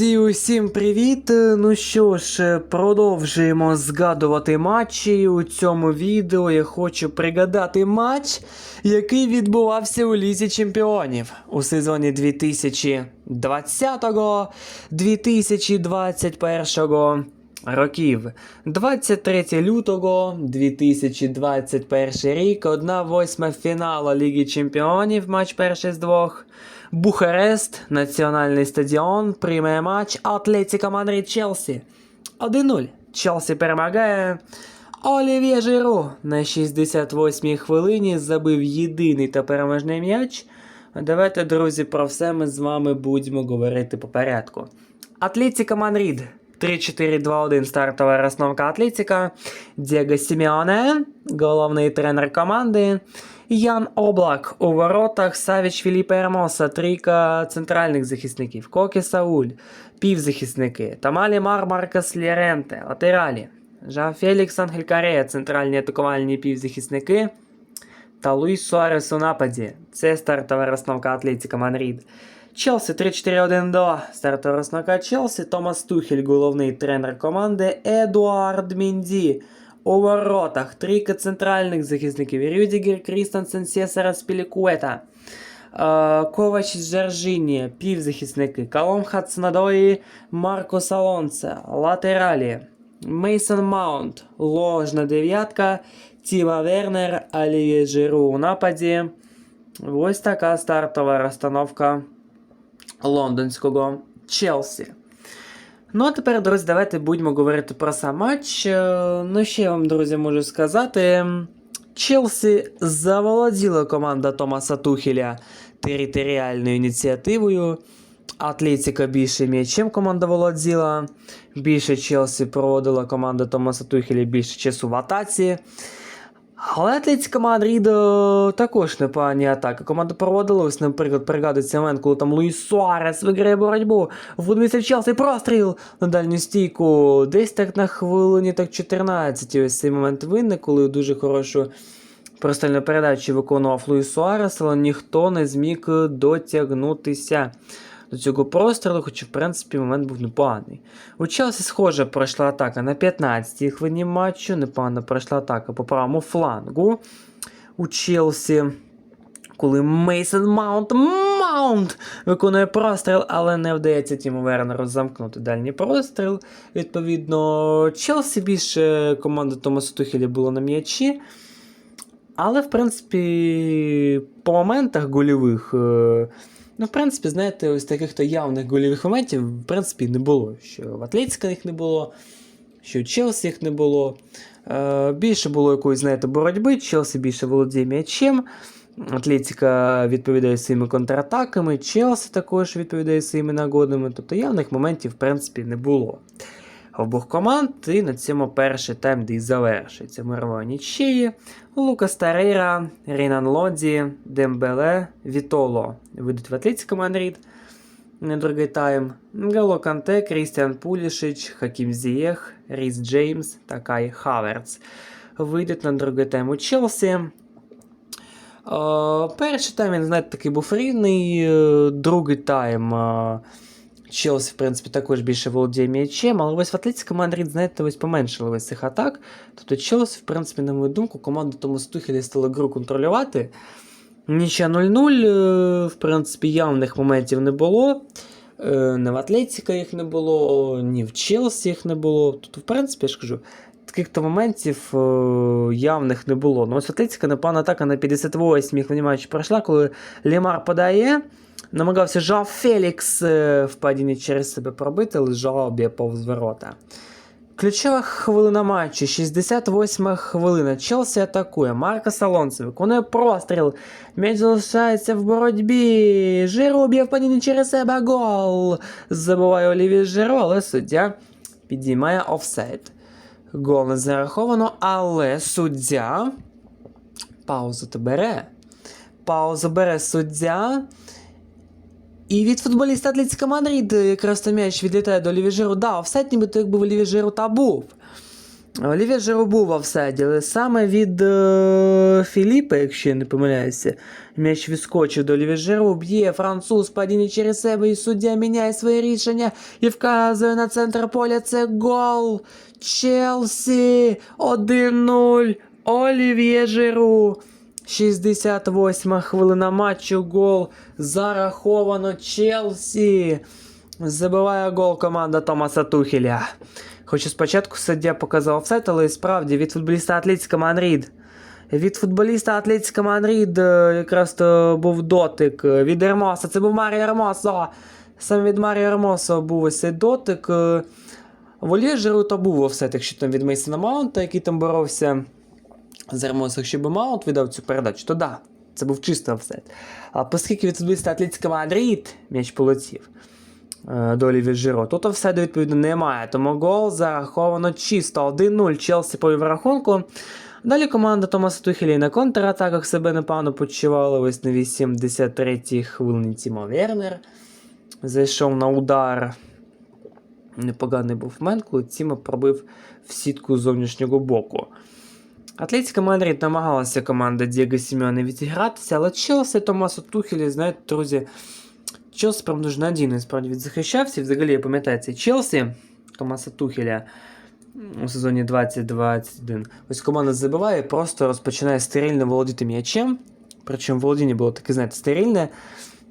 Друзі, усім привіт! Ну що ж, продовжуємо згадувати матчі. У цьому відео я хочу пригадати матч, який відбувався у Лізі Чемпіонів у сезоні 2020-2021 років. 23 лютого 2021 рік, 1-8 фіналу Ліги Чемпіонів, матч перший з двох. Бухарест, національний стадіон, приймає матч Атлетіка Мадрид Челсі. 1-0. Челсі перемагає. Олів'є Жиру на 68-й хвилині забив єдиний та переможний м'яч. Давайте, друзі, про все ми з вами будемо говорити по порядку. Атлетіка Мадрид. 3-4-2-1 стартова розновка Атлетіка. Діего Сімеоне, головний тренер команди. Ян Облак у воротах, Савіч Філіпе Ермоса, трійка центральних захисників, Кокі Сауль, півзахисники, Тамалі Мар Маркас Лєренте, латералі, Жа Фелікс Ангель Карея, центральні атакувальні півзахисники, та Луїс Суарес у нападі. Це стартова розновка Атлетіка Мадрид. Челсі 3-4-1-2. Стартова розновка Челсі, Томас Тухель, головний тренер команди, Едуард Мінді. У воротах трійка центральних захисників Рюдігер, Крістансен, Сесара, Спілікуета. Е, Ковач Джорджіні, півзахисники, Калом Хацнадої, Марко Салонце, латералі, Мейсон Маунт, ложна дев'ятка, Тіма Вернер, Олівє Жиру у нападі. Ось така стартова розстановка лондонського Челсі. Ну, а тепер, друзі, давайте будемо говорити про сам матч. Е, Ну, ще я вам, друзі, можу сказати. Челсі заволоділа команда Томаса Тухеля територіальною ініціативою. Атлетика більше м'ячем команда володіла. Більше Челсі проводила команда Томаса Тухеля більше часу в атаці. Але Атлетика Мадрид е, також непогані атаки. Команда проводила, ось, наприклад, пригадується момент, коли там Луїс Суарес виграє боротьбу. Футболістів Челсі простріл на дальню стійку. Десь так на хвилині так 14. І ось цей момент виник, коли дуже хорошу прострільну передачу виконував Луїс Суарес, але ніхто не зміг дотягнутися до цього прострілу, хоча, в принципі, момент був непоганий. У Челсі, схоже, пройшла атака на 15-й хвилині матчу. Непогано пройшла атака по правому флангу. У Челсі, коли Мейсон Маунт Маунт виконує простріл, але не вдається Тіму Вернеру замкнути дальній простріл. Відповідно, Челсі більше команда Томаса Тухеля було на м'ячі. Але, в принципі, по моментах гольових. Ну, в принципі, знаєте, ось таких то явних гольових моментів, в принципі, не було. Що в Атлетіка їх не було, що в Челсі їх не було. Е, більше було якоїсь, знаєте, боротьби, Челсі більше володіє м'ячем. Атлетіка відповідає своїми контратаками, Челсі також відповідає своїми нагодами. Тобто явних моментів, в принципі, не було. Обох команд і на цьому перший тайм, де і завершується мирової нічиї. Лукас Тарейра, Рінан Лоді, Дембеле, Вітоло вийдуть в Атлетико Мадрид на другий тайм. Гало Канте, Крістіан Пулішич, Хакім Зієх, Ріс Джеймс та Кай Хаверц вийдуть на другий тайм у Челсі. Е, перший тайм, він, знаєте, такий був рівний. е, Другий тайм. Челсі, в принципі, також більше володіє м'ячем, але ось в Атлетико Мадрид, знаєте, ось поменшили ось цих атак. Тобто Челсі, в принципі, на мою думку, команда тому Тухеля стала гру контролювати. Ніча 0-0, е, в принципі, явних моментів не було. Е, Не в Атлетіка їх не було, ні в Челсі їх не було. Тут, в принципі, я ж кажу, таких то моментів е, явних не було. Ну, Атлетіка непогана атака на 58-й хвилині пройшла, коли Лімар подає. Намагався Жао Фелікс е, в падінні через себе пробити, але б'є повз ворота. Ключова хвилина матчу, 68 хвилина. Челсі атакує. Марко Салонце виконує простріл. М'яч залишається в боротьбі. Жиру б'є в падінні через себе гол. Забуває Оліві Жиру, але суддя підіймає офсайд. Гол не зараховано, але суддя паузу то бере. Паузу бере суддя. І від футболіста Атлетика Мадрид якраз м'яч відлітає до лівіжиру. Да, офсайт нібито якби в Оліві Жиру та був. Олівія Жиру був в офсайді, але саме від е, Філіпа, якщо я не помиляюся, м'яч відскочив до Олівія Жиру, б'є француз падіння через себе, і суддя міняє своє рішення і вказує на центр поля. Це гол Челсі 1-0. Олів'є Жиру. 68 хвилина матчу. Гол зараховано Челсі. Забиває гол команда Томаса Тухеля. Хоча спочатку суддя показав офсайд, але справді від футболіста Атлетіка Манрід. Від футболіста Атлетіка Манрід е, якраз то був дотик е, від Ермоса. Це був Маріо Ермосо. Саме від Маріо Ермосо був ось цей дотик. Е, В Олєжеру то був офсайд, якщо там від Мейсона Маунта, який там боровся з Ермосом, якщо би Маунт віддав цю передачу, то да, це був чистий офсайд. А оскільки від футболіста Атлетіка Мадрид м'яч полетів е, до Оліві Жиро, тут офсайду відповідно немає, тому гол зараховано чисто 1-0 Челсі по рахунку. Далі команда Томаса Тухелі на контратаках себе непогано почувала. Ось на 83-й хвилині Тімо Вернер зайшов на удар. Непоганий був момент, коли Тімо пробив в сітку з зовнішнього боку. Атлетика Мадрид намагалася команда Дієго Сімеона відігратися, але Челсі Томасу Тухелі, знаєте, друзі, Челсі прям дуже надійно справді відзахищався. І Взагалі, я пам'ятаю цей Челсі Томаса Тухеля у сезоні 2021. Ось команда забиває, просто розпочинає стерильно володіти м'ячем. Причому володіння було таке, знаєте, стерильне.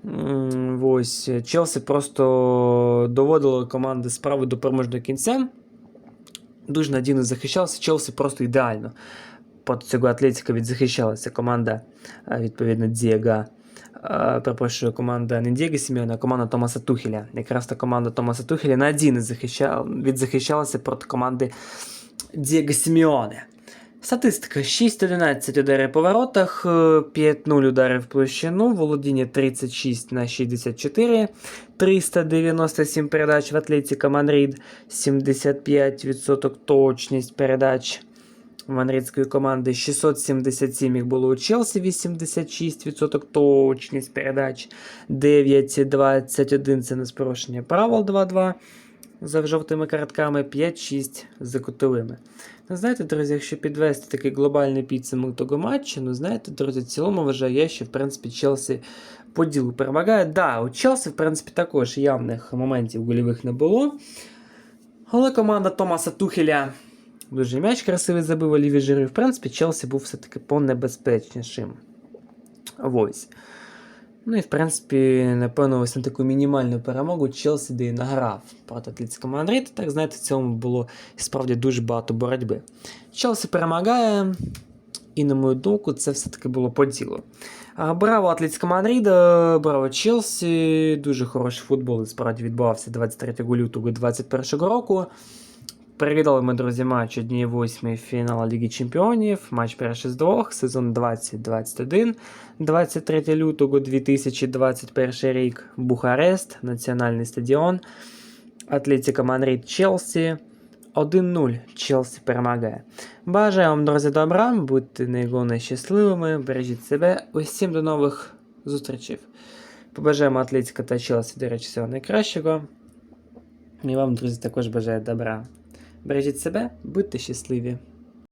М, Ось Челсі просто доводило команди справи до переможного кінця. Дуже надійно захищався. Челсі просто ідеально. Проти цього Атлетика відзахищалася команда, е, відповідно, Дієга. Е, Перепрошую, команда не Дієго Сімеона, а команда Томаса Тухеля. Якраз та команда Томаса Тухеля надійно захищала, відзахищалася проти команди Дієго Сімеоне. Статистика 6-11 ударів по воротах, е, 5-0 ударів в площину, володіння 36 на 64, 397 передач в Атлетіка Мадрид, 75% точність передач мандридської команди, 677 їх було у Челсі, 86% точність передач, 9-21 це неспорушення правил 2-2 за жовтими картками, 5-6 за кутовими. Ну, знаєте, друзі, якщо підвести такий глобальний підсумок того матчу, ну знаєте, друзі, в цілому вважаю я, що в принципі Челсі по ділу перемагає. Да, у Челсі, в принципі, також явних моментів гольових не було. Але команда Томаса Тухеля дуже м'яч красивий забив Оліві Жирі. В принципі, Челсі був все-таки понебезпечнішим. Ось. Ну і в принципі, напевно, ось на таку мінімальну перемогу Челсі де і награв проти Атлетика Мадрид. Так, знаєте, в цьому було справді дуже багато боротьби. Челсі перемагає, і, на мою думку, це все-таки було по ділу. Браво Атлетика Мадрида, браво Челсі. Дуже хороший футбол і справді відбувався 23 лютого 2021 року. Переглядали ми, друзі, матч 1-8 фіналу Ліги Чемпіонів, матч перший з сезон 2021, 23 лютого 2021 рік, Бухарест, Національний стадіон, Атлетика Мадрид, Челсі. 1-0 Челсі перемагає. Бажаю вам, друзі, добра, будьте найголовніше щасливими, бережіть себе. Усім до нових зустрічей. Побажаємо Атлетика та Челсі, до речі, всього найкращого. І вам, друзі, також бажаю добра. Бережіть себе, будьте щасливі.